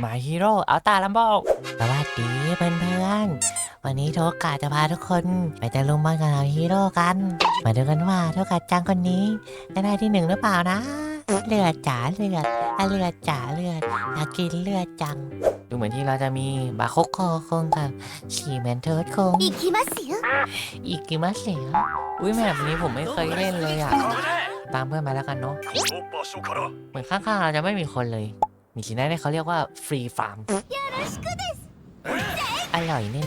มาฮีโร่เอาตาลัมอบสวัสดีเพื่อนๆ วันนี้ทกะจะพาทุกคนไปตะลุมบอลกับเราฮีโร่กัน มาดูกันว่าทกะจังคนนี้จะได้ที่หนึ่งหรือเปล่านะ เลือดจ๋าเลือดอะเลือดจ๋าเลือดอยากกินเลือดจัง ดูเหมือนที่เราจะมีบาโคโคคงกับชีแมนเทิร์ดคงอีกิมาเสียอีกิมาเสียอุ้ยแบบนี้ผมไม่เคยเล่นเลยอะตามเพื่อนมาแล้วกันเนาะเหมือนข้างๆเราจะไม่มีคนเลย มีสินะที่เขาเรียกว่าฟรีฟาร์มอร่อยแน่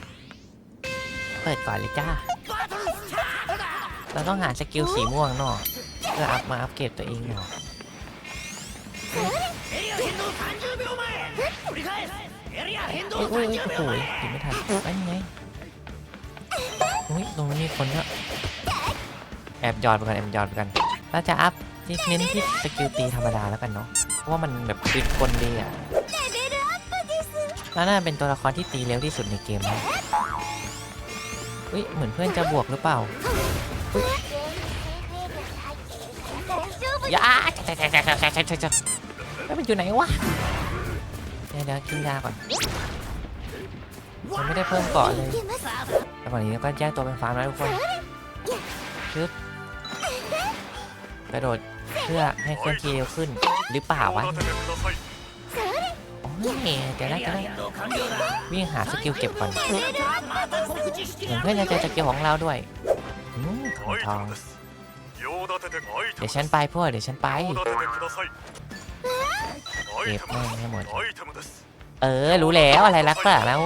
ๆเปิดก่อนเลยจ้า เราต้องหาสกิลสีม่วงเนาะเพื่ออัพมาอัพเกรดตัวเองเนาะอุ้ยอุ้ยอุ้ยโอ้โหถึงไม่ทันไปยังไงอุ้ยตรงนี้มีคนด้วยแอบหยอดไปกันแอบหยอดไปกันเราจะอัพ ที่เน้นที่สกิลตีธรรมดาแล้วกันเนาะ เพราะว่ามันแบบติดคนดีอะแล้วน่าเป็นตัวละครที่ตีเร็วที่สุดในเกมนะอุ้ยเหมือนเพื่อนจะบวกหรือเปล่าอย่าใช่ใช่ใช่ใช่ใช่ใช่ใช่ใช่แล้วมันอยู่ไหนวะ เดี๋ยวเดี๋ยวกินยาก่อนมันไม่ได้เพิ่มเกาะเลยแต่ก่อนนี้ก็แยกตัวเป็นฟาร์มแล้วทุกคนชึบกระโดด เพื่อให้เคลื่อนที่เร็วขึ้นหรือเปล่าวะโอ้ยเดี๋ยวได้เดี๋ยวได้วิ่งหาสกิลเก็บก่อนเหมืเพื่อนจะเจอสกิลของเราด้วยทองทองเดี๋ยวฉันไปพ่อเดี๋ยวฉันไปเก็บแม่งให้หมด เออ รู้แล้วอะไรรักล่แล้ว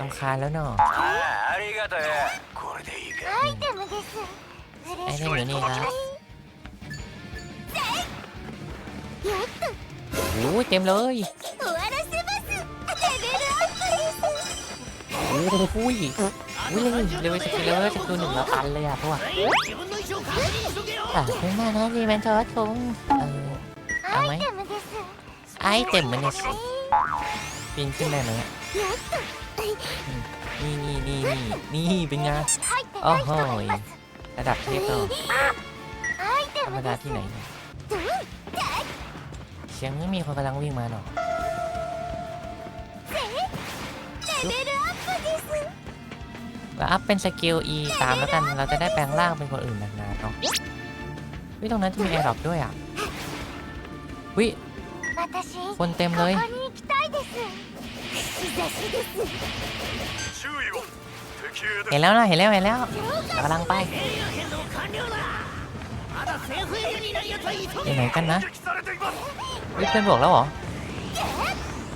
ต้องคานแล้วเนาะไอเรื่องยู่นี่นะ โอ้ยเต็มเลยโอ้ยโอ้ยวิ่งเลยวสกิลเลอร์สกิลหนึ่งเราตันเลยอะพวกอะเพิ่งมานะดีแมนทอสคงเออเอาไหมไอเต็มมันเนี่ยปีนขึ้นได้ไหมนี่นี่นี่นี่นี่เป็นไงโอ้โหระดับเทพเลยธรรมดาที่ไหนเนี่ย สียงม่มีคนกำลังวิ่งมาเนาะราอัพเป็นสกิล E ตามแล้วกัน เราจะได้แปลงร่างเป็นคนอื่นนานๆเนาะวิตรงนั้นจะมีแอร์ดรอปด้วยอะ วิ คนเต็มเลย เห็นแล้วนะเห็นแล้วเห็นแล้วกำลังไป ยังไงกันนะเฮ้เพื่อนบวกแล้วเหรอ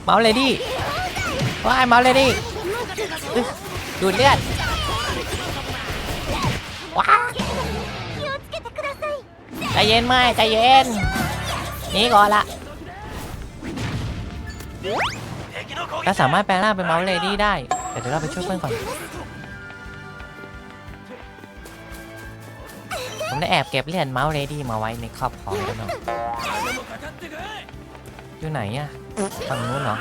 เมาส์เลดี้ว้ายเมาส์เลดี้ดูดเลือดว้าใจเย็นไม่ใจเย็นนี่ก่อนละเราสามารถแปลงร่างเป็นเมาส์เลดี้ได้แต่เดี๋ยวเราไปช่วยเพื่อนก่อน ผมได้แอบเก็บเหรียญเมาส์เรดี้มาไว้ในครอบครองแล้วเนาะอยู่ไหนอะฝั่งนู้นเหรอ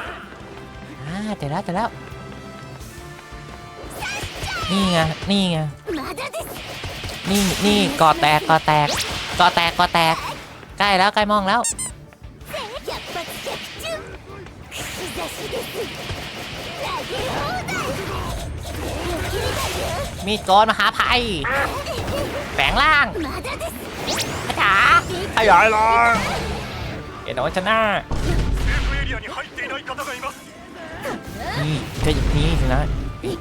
อ่าเจอแล้วเจอแล้ว นี่ไง นี่ไง นี่ นี่ก่อแตกก่อแตกก่อแตกก่อแตก ใกล้แล้วใกล้มองแล้ว มีโอนมาหาภัย แปงร่างคาถาขยายร่างเอ็นเอาชนะนี่จะอยู่นี่สินะ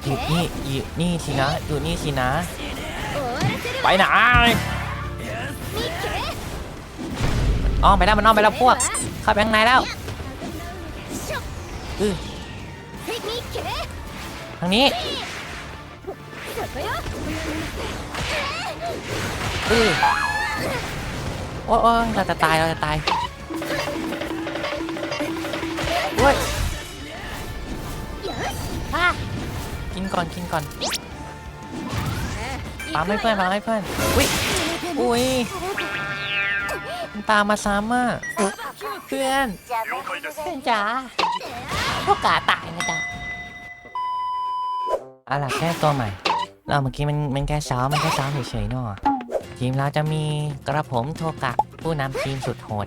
อยู่นี่อยู่นี่สินะอยู่นี่สินะ ไปไหนอ้อมไปแล้วมันอ้อมไปแล้วพวก เข้าไปข้างในแล้วข้างนี้ เออโอ้ยเราจะตายเราจะตายโอ้ยกินก่อนกินก่อนตามให้เพื่อนตามให้เพื่อนอุ้ยอุ้ยตามมาซ้ำอะเพื่อนเพื่อนจ๋าพวกกาตายนะจ๊ะอะไรแค่ตัวใหม่ เราเมื่อกี้มันมันแค่ซ้อมมันแค่ซ้อมเฉยๆเนาะทีมเราจะมีกระผมโทกะผู้นำทีมสุดโหด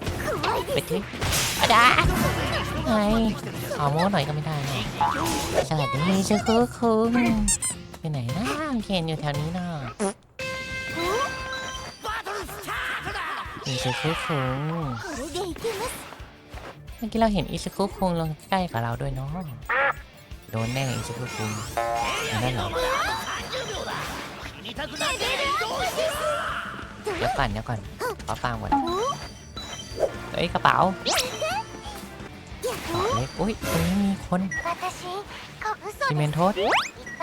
ไปที่อาดาไงขอโม้หน่อยก็ไม่ได้นะสวัสดีชื่อคุคุงไปไหนนะเห็นอยู่แถวนี้เนาะอิซุคุคุงเมื่อกี้เราเห็นอิซุคุคุงลงใกล้กับเราด้วยเนาะโดนแน่อิซุคุคุงได้หรอ นเหรอเดี๋ยวก่อนเดี๋ยวก่อนขอฟังก่อนเฮ้ยกระเป๋าอ๋อเล็กอุ้ยตรงนี้มีคน 私こ嘘 ซี で เม す นโทษ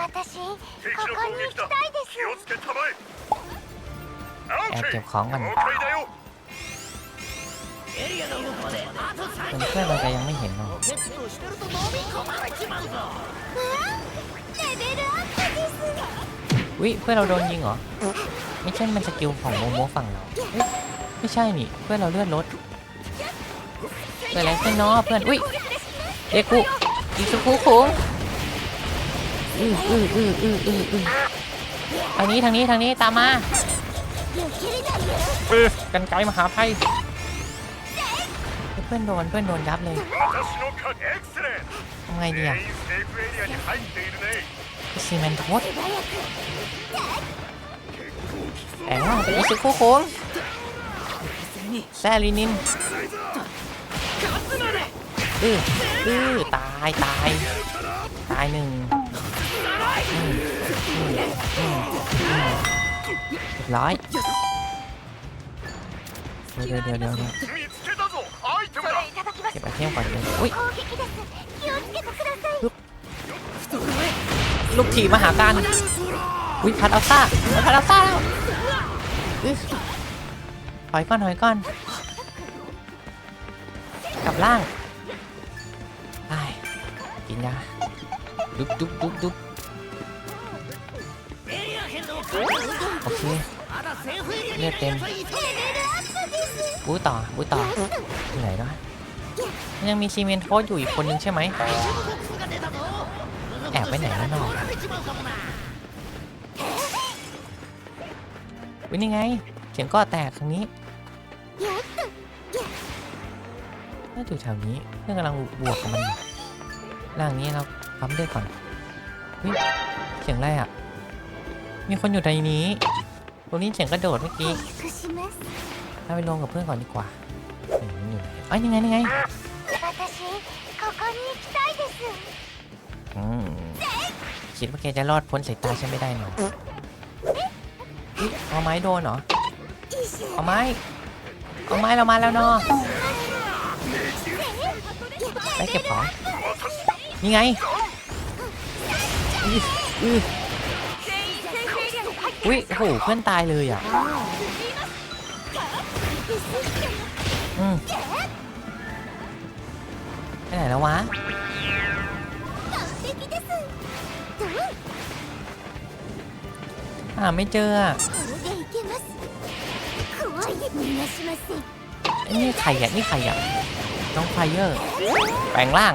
私敵の攻撃だ気をつけたまえオ แอบ ッケ เก็ ー บของก่อน 了解だよ เพื่อนๆเราจะยังไม่เห็นหรอก レベルアップです วิเพื่อนเราโดนยิงเหรอ ไม่ใช่มันสกิลของโมโมฝั่งเรา ไม่ใช่นี่ เพื่อนเราเลือดลดเกิดอะไรขึ้นน้อเพื่อน อุ้ยเด็กกูอีสุคุคุงอืออืออืออืออืออือทางนี้ทางนี้ทางนี้ตามมากันไกลมาหาไพ่เพื่อนโดนเพื่อนโดนยับเลยทำไงดีอะ ซีเมนทอสแองว่เป็นอิซิโคโค้งแซลินินอืออือตายตาย ตายหนึ่งร้อยเดี๋ยวเดี๋ยวเดี๋ยวเก็บไอเทมก่อนเลยอุ้ยปึ๊บ ลูกถีบมาหากันอุ้ยพัดอัลต้าพัดอัลต้าแล้วอึ๊ะถอยก่อนถอยก่อน กลับล่างไอ้กินยาดุ๊บดุ๊บดุ๊บดุ๊บโอเคเลือดเต็มบู๊ต่อบู๊ต่ออยู่ไหนแล้วมันยังมีซีเมนโทสอยู่อีกคนนึงใช่ไหม แอบไปไหนแล้วนอกวิ่งยังไง เสียงก็แตกครั้งนี้น่ยู่แถวนี้เพื่อนกำลังบวกกับมันร่างนี้เราปั๊มเลืก่อนเสียงอะไรอะ มีคนอยู่ในนี้ตรงนี้เสียงกระโดดเมื่อกี้ถ้าไปลงกับเพื่อนก่อนดีกว่าอยู่ไหนอ๋อยังไงยังไง คิดว่าแกจะรอดพ้นสายตาฉันไม่ได้หนูเอาไม้โดนเหรอ เอาไม้ เอาไม้เรามาแล้วเนาะไปเก็บของนี่ไงอุ้ยโหเพื่อนตายเลยอะอืมไปไหนแล้ววะ หาไม่เจอไอ้นี่ใครอะนี่ใครอะน้องไฟเยอร์แปลงร่าง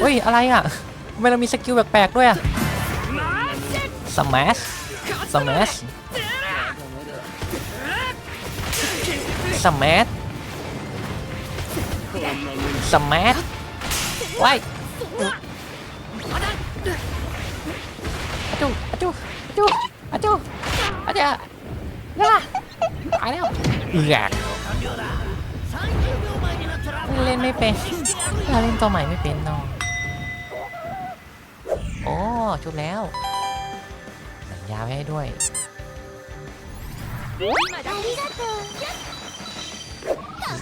เฮ้ย อะไรอะทำไมเรามีสกิลแปลกๆด้วยอะสมัชสมัชสมัชสมัสไว้ อาจูอาจูอจูอาจูอาจาน่ะตายแล้วเอือกเล่นไม่เป็นเราเล่นตัวใหม่ไม่เป็นน้องโอ้ชุบแล้วสัญญาไว้ให้ด้วย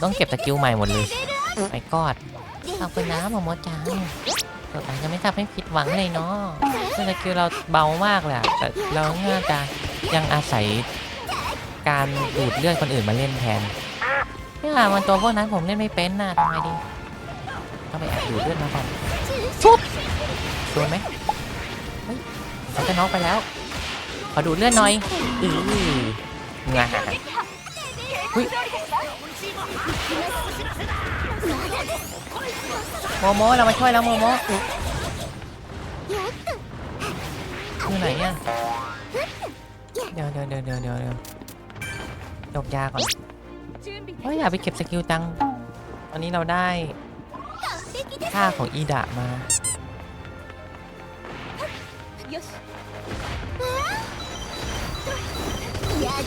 ต้องเก็บตะกิ้วใหม่หมดเลยไปกอดเอาไปน้ำหมอมดจ้า งตัวตาจะไม่ทำให้ผิดหวังเลยเนาะซึ่งสกิลเราเบามากเลยอะแต่เราน่าจะยังอาศัยการดูดเลือดคนอื่นมาเล่นแทนเนี่ยมันตัวพวกนั้นผมเล่นไม่เป็นน่ะทำไงดีต้องไปแอบดูดเลือดมาก่อนชุบโดนไหมเฮ้ยเขาจะน็อกไปแล้ว ขอดูดเลือดหน่อยอืองาเฮ้ย โมโมเรามาช่วยแล้วโมโมอยอยู่ไหนอะเดี๋ยวเดี๋ยวเดี๋ยวเดี๋ยวเดี๋ยวเดี๋ยวดกยาก่อนเฮ้ยอยากไปเก็บสกิลตังตอนนี้เราได้ค่าของอีดะมา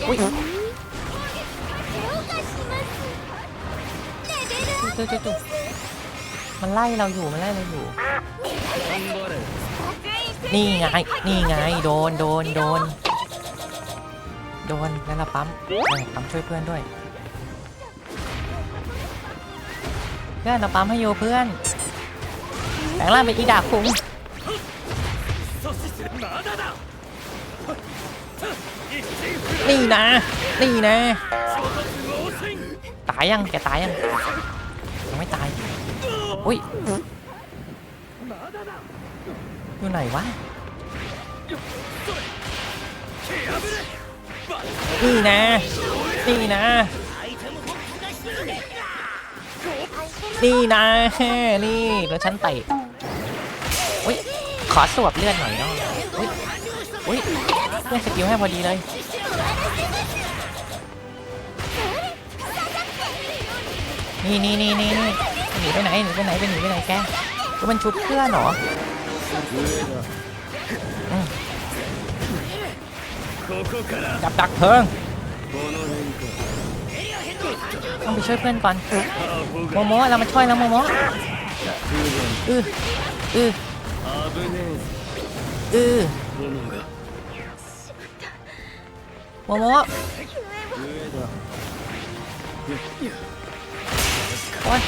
อุ้ยจุ๊จุ๊จุ๊ มันไล่เราอยู่ มันไล่เราอยู่ นี่ไง นี่ไง โดน โดน โดน โดน แล้วเราปั๊มปั๊มช่วยเพื่อนด้วย เพื่อนเราปั๊มให้โยเพื่อนแต่งร่างเป็นอีดาคุ้งนี่นะ นี่นะ ตายยัง แกตายยัง ยังไม่ตาย อุ้ยอยู่ไหนวะนี่นะ นี่นะ นี่นะ นี่ แล้วฉันเตะอุ้ย ขอสวบเลือดหน่อยเนาะอุ้ยอุ้ยเลือดสกิลให้พอดีเลยนี่นี่นี่นี่ หนีไปไหนหนีไปไหนไปหนีไปไหนแกก็มันชุบเพื่อนหรอจับดักเพิงต้องไปช่วยเพื่อนก่อนโมโมเรามาช่วยแล้วโมโมอืออืออือโมโมโอ้ย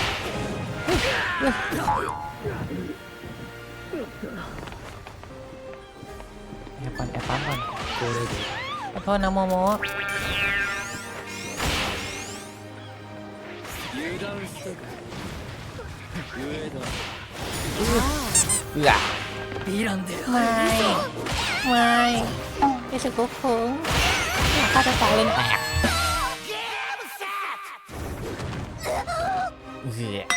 แอบก่นแอบปันมก่อนโกเลยดิขอโทษนะโมโมเบื่อไม่ไม่ไอสกุ๊กคงข้าจะตายเลยแต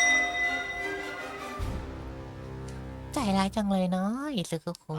ร้ายจังเลยเนาะอิสึกุคุ